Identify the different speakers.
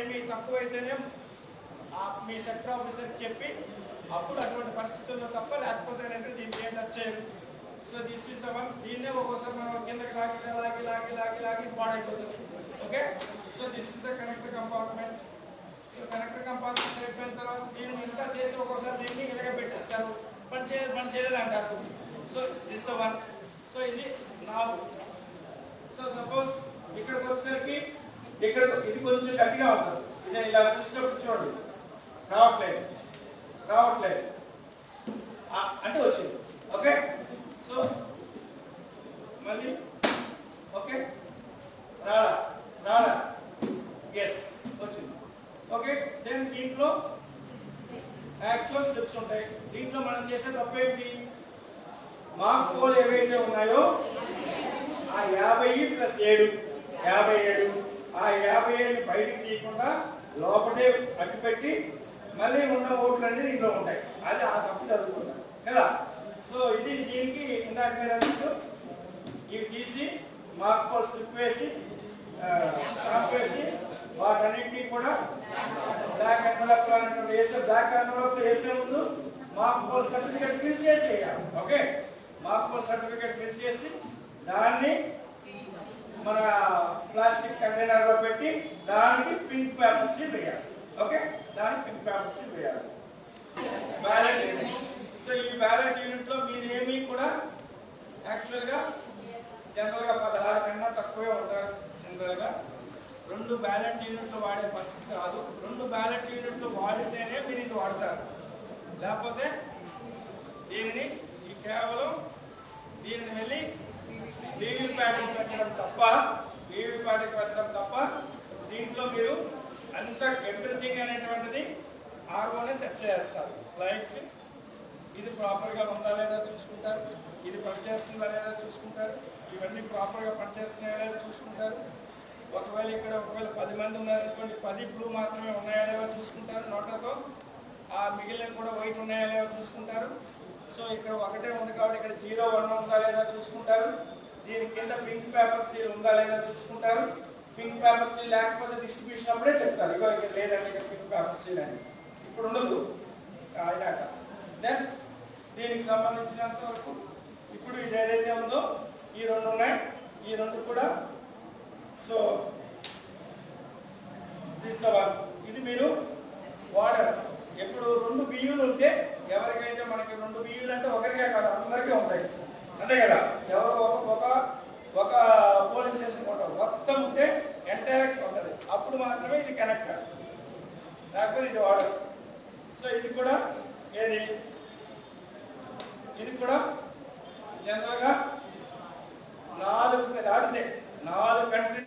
Speaker 1: ఏమి తక్కువైతేనే ఆ మీ sector officer చెప్పి అప్పుడు అటువంటి పరిస్థితుల్లో తప్ప లేకపోతే దీనికి ఏం నచ్చేది so this is the one దీన్నే ఒక్కోసారి మనం కిందకి లాగి లాగి లాగి లాగి లాగి పాడైపోతుంది. Okay so this is the connector compartment so connector compartment అయిపోయిన తర్వాత దీన్ని ఇంకా చేసి ఒక్కోసారి దీన్ని ఇలాగ పెట్టేస్తారు. పని చేయదు పని చేయలేదు అంటారు. So this the one so ఇది నా సో సపోజ్ ఇక్కడికి వచ్చేసరికి ఇక్కడ ఇది కొంచెం గట్టిగా ఉంటుంది. ఇది ఇలా చూసినప్పుడు చూడండి. రావట్లేదు. రావట్లేదు. అంటే వచ్చింది. ఓకే? సో మళ్ళీ ఓకే? రాడా రాడా ఎస్ వచ్చింది. ఓకే? దెన్ దీంట్లో యాక్చువల్ స్టెప్స్ ఉంటాయి. దీంట్లో మనం చేసే తప్పు ఏంటి? మార్క్ కోడ్ ఏవైతే ఉన్నాయో ఆ యాభై ప్లస్ ఏడు. యాభై ఏడు. ఆ యాభై ఏడు బయటకు తీయకుండా లోపలే అట్టుపెట్టి మళ్ళీ ఉన్న ఓట్లు అనేది ఇంట్లో ఉంటాయి. అది ఆ తప్పు చదువుకుంటాం కదా? సో ఇది దీనికి ఇందాక మీరు అన్నట్టు ఇవి తీసి మాకు స్లిప్ వేసి స్టాప్ వేసి వాటన్నింటినీ కూడా బ్లాక్ ఎన్వలప్ వేసే బ్లాక్ ఎన్వలప్ వేసే ముందు మాకు సర్టిఫికేట్ ఫిల్ చేసి వేయాలి ఓకే మాకు సర్టిఫికేట్ ఫిల్ చేసి దాన్ని మన ప్లాస్టిక్ కంటైనర్లో పెట్టి దానికి పింక్ పేపర్ సీల్ వేయాలి. ఓకే? దానికి పింక్ పేపర్ సీల్ వేయాలి. Ballot unit. సో ఈ బ్యాలెట్ యూనిట్లో మీరేమీ కూడా యాక్చువల్గా జనరల్గా పదహారు కన్నా తక్కువే ఉంటారు జనరల్గా రెండు బ్యాలెట్ యూనిట్లు వాడే పరిస్థితి కాదు. రెండు బ్యాలెట్ యూనిట్లు వాడితేనే మీరు ఇది వాడతారు. లేకపోతే దీనిని ఈ కేవలం దీనిని వెళ్ళి వీవీ ప్యాడ్కి పెట్టడం తప్ప వీవీ ప్యాడ్కి పెట్టడం తప్ప దీంట్లో మీరు అంత ఎవ్రీథింగ్ అనేటువంటిది ఆర్ఓనే సెట్ చేస్తారు. లైక్ ఇది ప్రాపర్గా ఉందా లేదా చూసుకుంటారు. ఇది పనిచేస్తుందా లేదా చూసుకుంటారు. ఇవన్నీ ప్రాపర్గా పనిచేస్తున్నాయా లేదా చూసుకుంటారు. ఒకవేళ ఇక్కడ ఒకవేళ పది మంది ఉన్నారనుకోండి పది బ్లూ మాత్రమే ఉన్నాయా లేవో చూసుకుంటారు. నోటతో ఆ మిగిలిన కూడా వైట్ ఉన్నాయా లేవో చూసుకుంటారు. సో ఇక్కడ ఒకటే ఉంది కాబట్టి ఇక్కడ జీరో వన్ ఉందా లేదా చూసుకుంటారు. దీని కింద పింక్ పేపర్ సీల్ ఉందా లేదా చూసుకుంటారు. పింక్ పేపర్ సీల్ లేకపోతే డిస్ట్రిబ్యూషన్ అప్పుడే చెప్తారు. ఇగో ఇక్కడ లేదండి ఇక్కడ పింక్ పేపర్ సీల్ అని. ఇప్పుడు ఉండదు అయినాక దెన్ దీనికి సంబంధించినంత వరకు ఇప్పుడు ఇది ఏదైతే ఉందో ఈ రెండు ఉన్నాయి. ఈ రెండు కూడా సో తీసుకోవాలి ఇది మీరు వాడరు. ఎప్పుడు రెండు బియ్యులు ఉంటే ఎవరికైతే మనకి రెండు బియ్యులు అంటే ఒకరికే కాదు అందరికీ ఉంటాయి. అంతే కదా? ఎవరో ఒక ఒక పోలింగ్ స్టేషన్ ఉంటారు మొత్తం ఉంటే ఎంటైర్ ఉంటుంది. అప్పుడు మాత్రమే ఇది కనెక్ట్ లేకపోతే ఇది వాడదు. సో ఇది కూడా ఏది? ఇది కూడా జనరల్గా నాలుగు దాటితే నాలుగు కంట్రీ